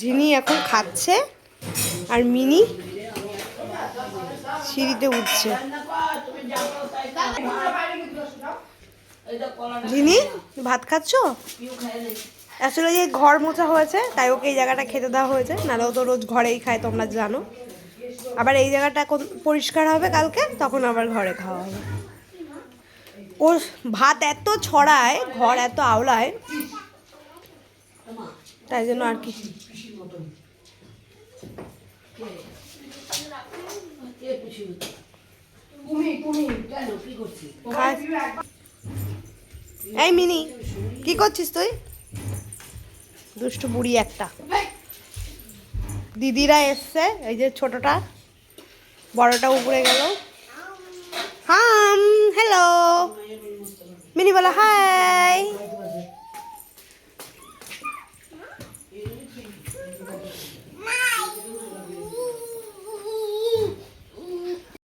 ঝিনি এখন খাচ্ছে আর মিনি সিঁড়িতে উঠছে। ঝিনি ভাত খাচ্ছ? আসলে যে ঘর মোছা হয়েছে, তাই ওকে এই জায়গাটা খেতে দেওয়া হয়েছে, নাহলে তো রোজ ঘরেই খায়, তোমরা জানো। আবার এই জায়গাটা এখন পরিষ্কার হবে কালকে, তখন আবার ঘরে খাওয়া হবে। ও ভাত এত ছড়ায়, ঘর এত আওলায় তাই জন্য আর কি। এই মিনি কি করছিস তুই? দুষ্টু বুড়ি একটা। দিদিরা এসছে এই যে ছোটটা। বড়টা উপরে গেল। হাম হ্যালো মিনি বলো হাই